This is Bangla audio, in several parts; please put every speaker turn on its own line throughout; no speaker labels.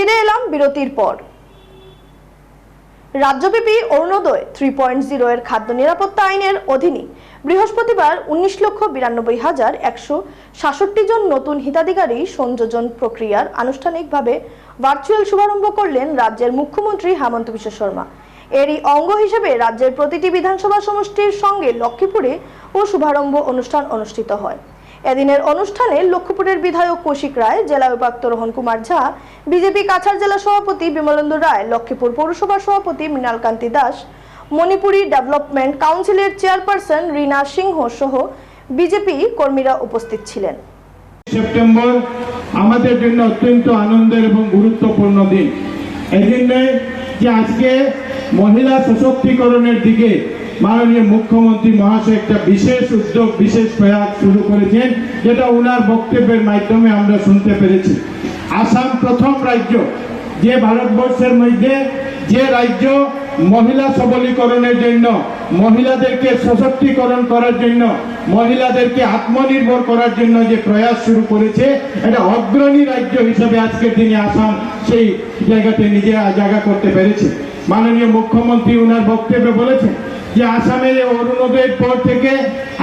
ফিরে এলাম বিরতির পর। রাজ্যব্যাপী অরুণোদয় থ্রি পয়েন্ট জিরো এর খাদ্য নিরাপত্তা আইনের অধীনে বৃহস্পতিবার উনিশ লক্ষ বিরানব্বই হাজার একশো সাতষট্টি জন নতুন হিতাধিকারী সংযোজন প্রক্রিয়ার আনুষ্ঠানিকভাবে ভার্চুয়াল শুভারম্ভ করলেন রাজ্যের মুখ্যমন্ত্রী হেমন্ত বিশ্ব শর্মা। এরই অঙ্গ হিসেবে রাজ্যের প্রতিটি বিধানসভা সমষ্টির সঙ্গে লক্ষ্মীপুরে ও শুভারম্ভ অনুষ্ঠান অনুষ্ঠিত হয়। এদিনের অনুষ্ঠানে লক্ষ্মীপুরের বিধায়ক কৌশিক রায়, জেলা উপায়ুক্ত রোহন কুমার ঝা, বিজেপি কাছাড় জেলা সভাপতি বিমলেন্দু রায়, লক্ষ্মীপুর পৌরসভার সভাপতি মৃণালকান্তি দাস, মণিপুরি ডেভেলপমেন্ট কাউন্সিলের চেয়ারপারসন রীনা সিংহ সহ বিজেপি কর্মীরা উপস্থিত ছিলেন।
সেপ্টেম্বর আমাদের জন্য অত্যন্ত আনন্দের এবং গুরুত্বপূর্ণ দিন। জন্যে যে আজকে মহিলা সশক্তিকরণের দিকে মাননীয় মুখ্যমন্ত্রী মহাশয় একটা বিশেষ উদ্যোগ, বিশেষ প্রয়াস শুরু করেছেন, যেটা ওনার বক্তব্যের মাধ্যমে আমরা শুনতে পেরেছি। আসাম প্রথম রাজ্য যে ভারতবর্ষের মধ্যে যে রাজ্য মহিলা সবলীকরণের জন্য, মহিলাদেরকে সশক্তিকরণ করার জন্য, মহিলাদেরকে আত্মনির্ভর করার জন্য যে প্রয়াস শুরু করেছে, এটা অগ্রণী রাজ্য হিসেবে আজকের দিনে আসাম সেই জায়গাতে নিজে জায়গা করতে পেরেছে। মাননীয় মুখ্যমন্ত্রী ওনার বক্তব্যে বলেছেন যে আসামের এই অরুণোদয়ের পর থেকে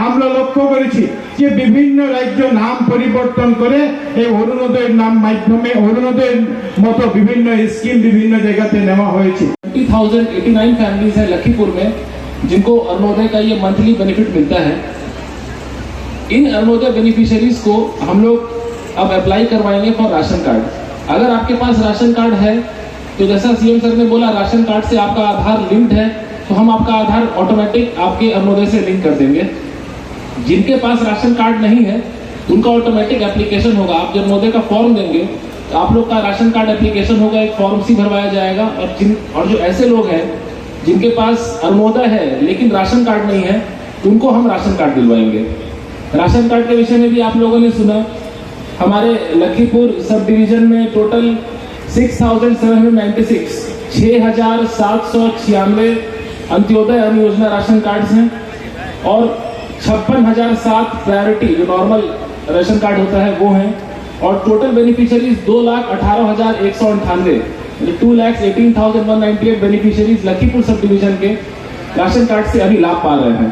আমরা লক্ষ্য করেছি যে বিভিন্ন রাজ্য নাম পরিবর্তন করে এই অরুণোদয়ের নাম মাধ্যমে অরুণোদয়ের মতো বিভিন্ন স্কিম বিভিন্ন জায়গাতে নেওয়া হয়েছে
2089 फैमिलीज है लखीपुर में जिनको अरुणोदय का ये मंथली बेनिफिट मिलता है इन अरुणोदय बेनिफिशियरीज को हम लोग अब अप्लाई करवाएंगे फॉर राशन कार्ड अगर आपके पास राशन कार्ड है तो जैसा सीएम सर ने बोला राशन कार्ड से आपका आधार लिंक्ड है तो हम आपका आधार ऑटोमेटिक आपके अरुणोदय से लिंक कर देंगे। जिनके पास राशन कार्ड नहीं है उनका ऑटोमेटिक एप्लीकेशन होगा। आप जब अरुणोदय का फॉर्म देंगे तो आप लोग का राशन कार्ड एप्लीकेशन होगा एक फॉर्म सी भरवाया जाएगा। और जिन और जो ऐसे लोग हैं जिनके पास अरुणोदय है लेकिन राशन कार्ड नहीं है उनको हम राशन कार्ड दिलवाएँगे। राशन कार्ड के विषय में भी आप लोगों ने सुना। हमारे लखीपुर सब डिवीज़न में टोटल 6,796 6,796 अंत्योदय अन्न योजना राशन कार्ड हैं और छप्पन हज़ार सात प्रायोरिटी जो नॉर्मल राशन कार्ड होता है, वो है। और टोटल बेनिफिशियरीज दो लाख अठारह हज़ार एक सौ अंठानवे। Two lakhs eighteen thousand one ninety eight beneficiaries Lakhipur sub division के राशन कार्ड से अभी लाभ पा रहे हैं।